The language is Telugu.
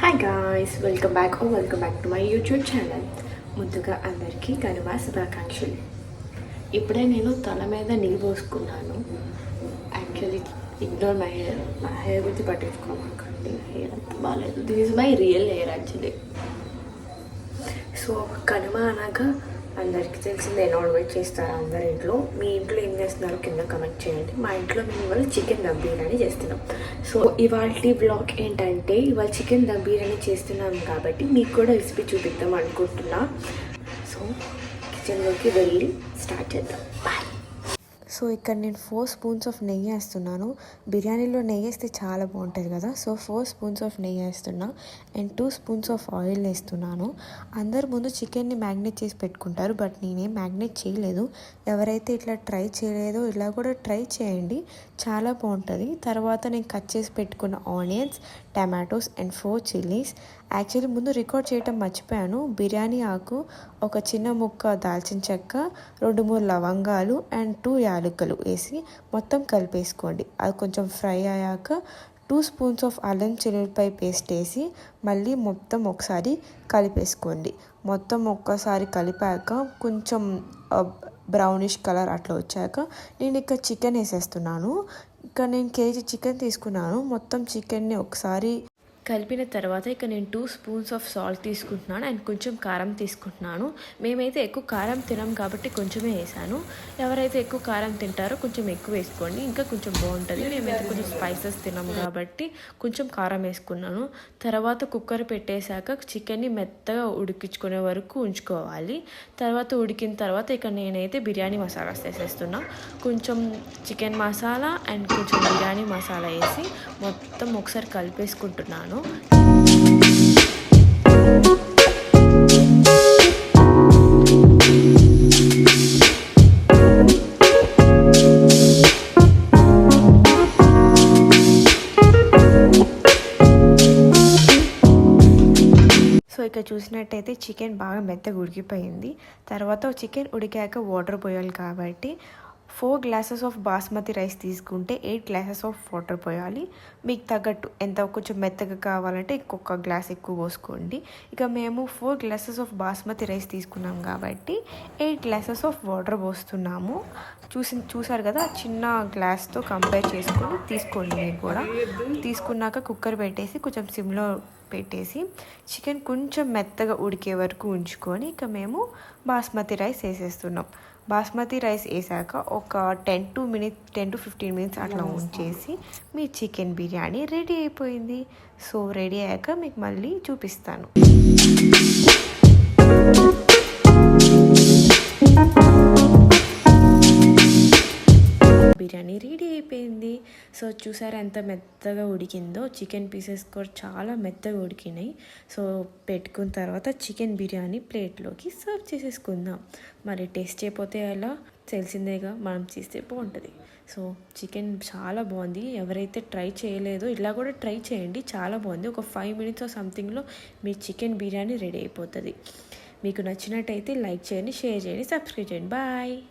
Hi guys welcome back oh welcome back to my YouTube channel ముందుగా అందరికీ కనుమ శుభాకాంక్షలు. ఇప్పుడే నేను తల మీద నీళ్ళు పోసుకున్నాను. యాక్చువల్లీ ఇగ్నోర్ మై హెయిర్ నా హెయిర్ గురించి పట్టించుకోమాకండి హెయిర్ అంత బాగాలేదు this is my real hair actually so Kanuma అనగా అందరికీ తెలిసిందే నాన్ వెజ్ చేస్తారు అందరి ఇంట్లో. మీ ఇంట్లో ఏం చేస్తున్నారు కింద కమెంట్ చేయండి. మా ఇంట్లో మేము ఇవాళ చికెన్ దమ్ బిర్యానీ చేస్తున్నాం. సో ఇవాళ బ్లాగ్ ఏంటంటే ఇవాళ చికెన్ దమ్ బిర్యానీ చేస్తున్నాం కాబట్టి మీకు కూడా రెసిపీ చూపిద్దాం అనుకుంటున్నా. సో కిచెన్లోకి వెళ్ళి స్టార్ట్ చేద్దాం. బాయ్ సో ఇక్కడ నేను ఫోర్ స్పూన్స్ ఆఫ్ నెయ్యి వేస్తున్నాను. బిర్యానీలో నెయ్యి వేస్తే చాలా బాగుంటుంది కదా. సో ఫోర్ స్పూన్స్ ఆఫ్ నెయ్యి వేస్తున్నా. And two spoons of oil వేస్తున్నాను. అందరు ముందు చికెన్ని మ్యాగ్నేట్ చేసి పెట్టుకుంటారు బట్ నేనేం మ్యాగ్నేట్ చేయలేదు. ఎవరైతే ఇట్లా ట్రై చేయలేదో ఇలా కూడా ట్రై చేయండి. చాలా బాగుంటుంది. తర్వాత నేను కట్ చేసి పెట్టుకున్న onions tomatoes and four chillies. Actually ముందు రికార్డ్ చేయటం మర్చిపోయాను. బిర్యానీ ఆకు ఒక చిన్న ముక్క దాల్చిన చెక్క రెండు మూడు లవంగాలు అండ్ టూ యాలకులు వేసి మొత్తం కలిపేసుకోండి. అది కొంచెం ఫ్రై అయ్యాక టూ స్పూన్స్ ఆఫ్ అల్లం చిల్లిపాయ పేస్ట్ వేసి మళ్ళీ మొత్తం ఒకసారి కలిపేసుకోండి. మొత్తం ఒక్కసారి కలిపాక కొంచెం బ్రౌనిష్ కలర్ అట్లా వచ్చాక నేను ఇక్కడ చికెన్ వేసేస్తున్నాను. ఇక్కడ నేను కేజీ చికెన్ తీసుకున్నాను. మొత్తం చికెన్ని ఒకసారి కలిపిన తర్వాత ఇక నేను టూ స్పూన్స్ ఆఫ్ సాల్ట్ తీసుకుంటున్నాను అండ్ కొంచెం కారం తీసుకుంటున్నాను. మేమైతే ఎక్కువ కారం తినాం కాబట్టి కొంచెమే వేసాను. ఎవరైతే ఎక్కువ కారం తింటారో కొంచెం ఎక్కువ వేసుకోండి. ఇంకా కొంచెం బాగుంటుంది. మేమైతే కొంచెం స్పైసెస్ తినాం కాబట్టి కొంచెం కారం వేసుకున్నాను. తర్వాత కుక్కర్ పెట్టేశాక చికెన్ని మెత్తగా ఉడికించుకునే వరకు ఉంచుకోవాలి. తర్వాత ఉడికిన తర్వాత ఇక నేనైతే బిర్యానీ మసాలా వేసేస్తున్నా. కొంచెం చికెన్ మసాలా అండ్ కొంచెం బిర్యానీ మసాలా వేసి మొత్తం ఒకసారి కలిపేసుకుంటున్నాను. సో ఇక్కడ చూసినట్టయితే చికెన్ బాగా మెత్తగా ఉడికిపోయింది. తర్వాత చికెన్ ఉడికాక వాటర్ పోయాలి కాబట్టి four glasses of basmati rice తీసుకుంటే ఎయిట్ గ్లాసెస్ ఆఫ్ వాటర్ పోయాలి. మీకు తగ్గట్టు ఎంత కొంచెం మెత్తగా కావాలంటే ఇంకొక గ్లాస్ ఎక్కువ పోసుకోండి. ఇక మేము four glasses of basmati rice తీసుకున్నాం కాబట్టి ఎయిట్ గ్లాసెస్ ఆఫ్ వాటర్ పోస్తున్నాము. చూసి చూసారు కదా చిన్న గ్లాస్తో కంపేర్ చేసుకొని తీసుకోండి మీరు కూడా. తీసుకున్నాక కుక్కర్ పెట్టేసి కొంచెం సిమ్లో పెట్టేసి చికెన్ కొంచెం మెత్తగా ఉడికే వరకు ఉంచుకొని ఇక మేము బాస్మతి రైస్ వేసేస్తున్నాం. బాస్మతి రైస్ వేసాక ఒక ten to minute ten to fifteen minutes అట్లా ఉంచేసి మీ చికెన్ బిర్యానీ రెడీ అయిపోయింది. సో రెడీ అయ్యాక మీకు మళ్ళీ చూపిస్తాను. సో చూసారా ఎంత మెత్తగా ఉడికిందో. చికెన్ పీసెస్ కూడా చాలా మెత్తగా ఉడికినాయి. సో పెట్టుకున్న తర్వాత చికెన్ బిర్యానీ ప్లేట్లోకి సర్వ్ చేసేసుకుందాం. మరి టేస్ట్ అయిపోతే ఎలా? తెలిసిందేగా? మనం చేస్తే బాగుంటుంది. సో చికెన్ చాలా బాగుంది. ఎవరైతే ట్రై చేయలేదో ఇలా కూడా ట్రై చేయండి. చాలా బాగుంది. ఒక ఫైవ్ మినిట్స్ సంథింగ్లో మీ చికెన్ బిర్యానీ రెడీ అయిపోతుంది. మీకు నచ్చినట్టయితే లైక్ చేయండి షేర్ చేయండి సబ్స్క్రైబ్ చేయండి. బాయ్.